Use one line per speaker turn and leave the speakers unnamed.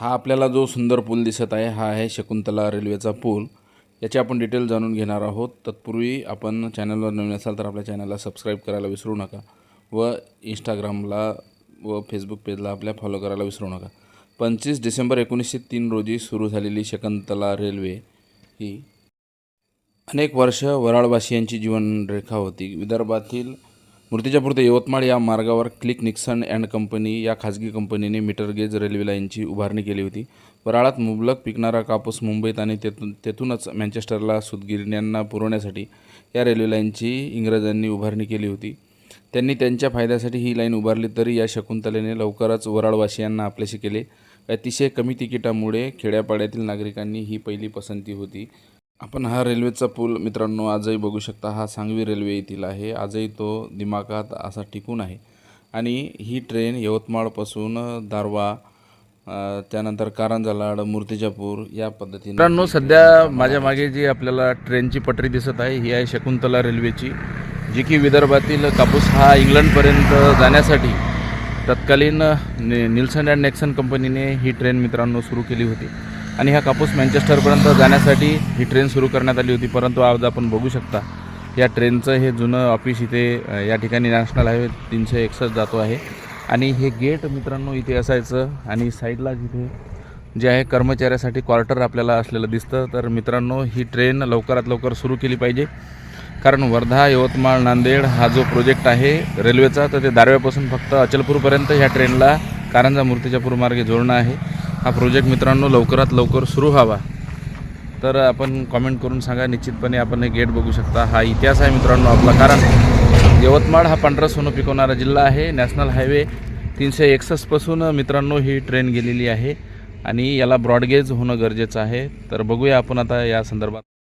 हा आपल्याला जो सुंदर पूल दिसत आहे हा आहे शकुंतला रेल्वेचा पूल. याची आपण डिटेल जाणून घेणार आहोत. तत्पूर्वी आपण चॅनलवर नवीन असाल तर आपल्या चॅनलला सबस्क्राईब करायला विसरू नका व इंस्टाग्रामला व फेसबुक पेजला आपल्या फॉलो करायला विसरू नका. पंचवीस डिसेंबर एकोणीसशे तीन रोजी सुरू झालेली शकुंतला रेल्वे ही अनेक वर्ष वराळवासियांची जीवनरेखा होती. विदर्भातील मूर्तिजापूर ते यवतमाळ या मार्गावर क्लिक निक्सन अँड कंपनी या खाजगी कंपनीने मीटर गेज रेल्वे लाईनची उभारणी केली होती. वराळात मुबलक पिकणारा कापूस मुंबईत आणि तेथून तेथूनच मँचेस्टरला सुतगिरण्यांना पुरवण्यासाठी या रेल्वे लाईनची इंग्रजांनी उभारणी केली होती. त्यांनी त्यांच्या फायद्यासाठी ही लाईन उभारली तरी या शकुंतलेने लवकरच वराळवासियांना आपल्याशी केले. अतिशय कमी तिकिटामुळे खेड्यापाड्यातील नागरिकांनी ही पहिली पसंती होती. आपण हा रेल्वेचा पूल मित्रांनो आजही बघू शकता हा सांगवी रेल्वे येथील आहे. आजही तो दिमागात असा टिकून आहे. आणि ही ट्रेन यवतमाळपासून दारवा त्यानंतर कारंजा लाड मूर्तिजापूर या पद्धतीने मित्रांनो सध्या माझ्या मागे जी आपल्याला ट्रेनची पटरी दिसत आहे ही आहे शकुंतला रेल्वेची जी की विदर्भातील कापूस हा इंग्लंडपर्यंत जाण्यासाठी तत्कालीन नि निल्सन अँड नेक्सन कंपनीने ही ट्रेन मित्रांनो सुरू केली होती. आणि हा कापूस मँचेस्टरपर्यंत जाण्यासाठी ही ट्रेन सुरू करण्यात आली होती परंतु आज आपण बघू शकता या ट्रेनचं हे जुनं ऑफिस इथे या ठिकाणी नॅशनल हायवे तीनशे एकसष्ट जातो आहे. आणि हे गेट मित्रांनो इथे असायचं आणि साईडला जिथे जे आहे कर्मचाऱ्यासाठी क्वार्टर आपल्याला असलेलं दिसतं तर मित्रांनो ही ट्रेन लवकरात लवकर सुरू केली पाहिजे. कारण वर्धा यवतमाळ नांदेड हा जो प्रोजेक्ट आहे रेल्वेचा तर ते दारव्यापासून फक्त अचलपूरपर्यंत ह्या ट्रेनला कारंजा मूर्तिजापूर मार्गे जोडणं आहे. हा प्रोजेक्ट मित्रांनो लवकरात लवकर सुरू व्हावा. तर आपण कॉमेंट करून सांगा निश्चितपणे आपण हे गेट बघू शकता. हा इतिहास आहे मित्रांनो आपला कारण यवतमाळ हा पांढरा सोनं पिकवणारा जिल्हा आहे. नॅशनल हायवे तीनशे एकसष्टपासून मित्रांनो ही ट्रेन गेलेली आहे. आणि याला ब्रॉडगेज होणं गरजेचं आहे. तर बघूया आपण आता या संदर्भात.